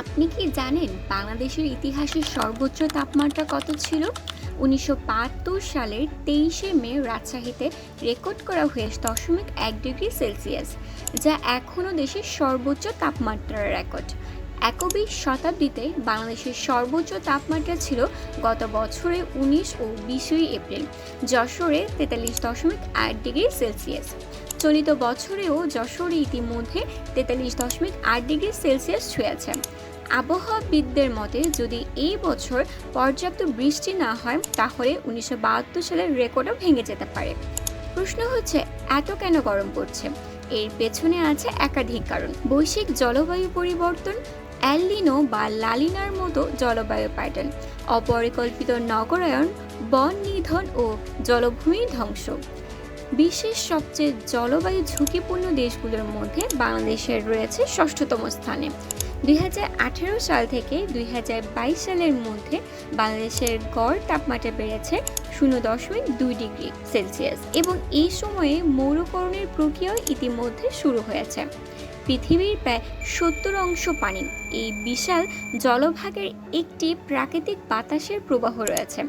আপনি কি জানেন বাংলাদেশের ইতিহাসের সর্বোচ্চ তাপমাত্রা কত ছিল? উনিশশো বাহাত্তর সালের তেইশে মে রাজশাহীতে রেকর্ড করা হয়েছে দশমিক এক ডিগ্রি সেলসিয়াস, যা এখনও দেশের সর্বোচ্চ তাপমাত্রার রেকর্ড। একবিশ শতাব্দীতে বাংলাদেশের সর্বোচ্চ তাপমাত্রা ছিল গত বছরে উনিশ ও বিশই এপ্রিল, যশোরে তেতাল্লিশ দশমিক আট ডিগ্রি সেলসিয়াস। চলিত বছরেও যশোরে ইতিমধ্যে তেতাল্লিশ দশমিক আট ডিগ্রি সেলসিয়াস ছুঁয়েছে আবহাওয়াবিদদের মতে, যদি এই বছর পর্যাপ্ত বৃষ্টি না হয়, তাহলে উনিশশো বাহাত্তর সালের রেকর্ডও ভেঙে যেতে পারে। প্রশ্ন হচ্ছে, এত কেন গরম পড়ছে? এর পেছনে আছে একাধিক কারণ। বৈশ্বিক জলবায়ু পরিবর্তন অ্যালিনো বা লালিনার মতো জলবায়ু প্যাটার্ন, অপরিকল্পিত নগরায়ন বন নিধন ও জলভূমি ধ্বংস। বিশ্বের সবচেয়ে জলবায়ু ঝুঁকিপূর্ণ দেশগুলোর মধ্যে বাংলাদেশের রয়েছে ষষ্ঠতম স্থানে। দুই হাজার আঠেরো সাল থেকে দুই হাজার বাইশ সালের মধ্যে বাংলাদেশের গড় তাপমাত্রা বেড়েছে শূন্য দশমিক দুই ডিগ্রি সেলসিয়াস এবং এই সময়ে মৌরকরণের প্রক্রিয়াও ইতিমধ্যে শুরু হয়েছে। পৃথিবীর প্রায় সত্তর অংশ পানি। এই বিশাল জলভাগের একটি প্রাকৃতিক বাতাসের প্রবাহ রয়েছে।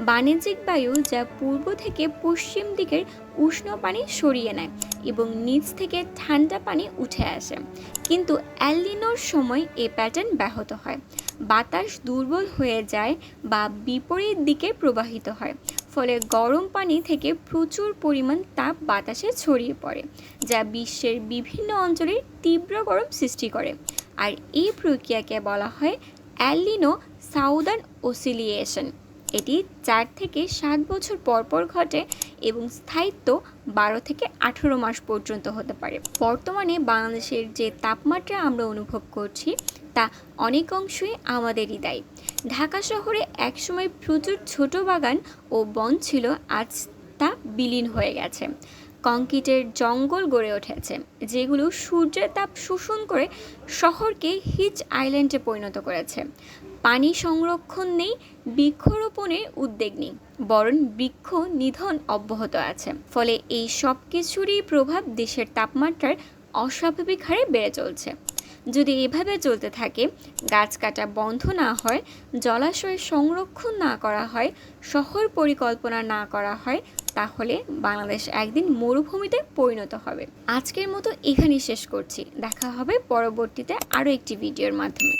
বাণিজ্যিক বায়ু যা পূর্ব থেকে পশ্চিম দিকের উষ্ণ পানি সরিয়ে নেয় এবং নিচ থেকে ঠান্ডা পানি উঠে আসে। কিন্তু অ্যালিনোর সময় এ প্যাটার্ন ব্যাহত হয়। বাতাস দুর্বল হয়ে যায় বা বিপরীত দিকে প্রবাহিত হয়। ফলে গরম পানি থেকে প্রচুর পরিমাণ তাপ বাতাসে ছড়িয়ে পড়ে, যা বিশ্বের বিভিন্ন অঞ্চলে তীব্র গরম সৃষ্টি করে। আর এই প্রক্রিয়াকে বলা হয় অ্যালিনো সাউদার্ন ওসিলিয়েশন। এটি চার থেকে সাত বছর পর পর ঘটে এবং স্থায়িত্ব বারো থেকে আঠেরো মাস পর্যন্ত হতে পারে। বর্তমানে বাংলাদেশের যে তাপমাত্রা আমরা অনুভব করছি, তা অনেক অংশই আমাদেরই দায়ী। ঢাকা শহরে একসময় প্রচুর ছোট বাগান ও বন ছিল, আজ তা বিলীন হয়ে গেছে। কংক্রিটের জঙ্গল গড়ে উঠেছে, যেগুলো সূর্যের তাপ শোষণ করে শহরকে হিচ আইল্যান্ডে পরিণত করেছে। পানি সংরক্ষণ নেই বৃক্ষরোপণের উদ্যোগ নেই, বরং বৃক্ষ নিধন অব্যাহত আছে। ফলে এই সব কিছুরই প্রভাব দেশের তাপমাত্রার অস্বাভাবিক হারে বেড়ে চলছে। যদি এভাবে চলতে থাকে, গাছ কাটা বন্ধ না হয়, জলাশয় সংরক্ষণ না করা হয়, শহর পরিকল্পনা না করা হয়, তাহলে বাংলাদেশ একদিন মরুভূমিতে পরিণত হবে। আজকের মতো এখানেই শেষ করছি। দেখা হবে পরবর্তীতে আরও একটি ভিডিওর মাধ্যমে।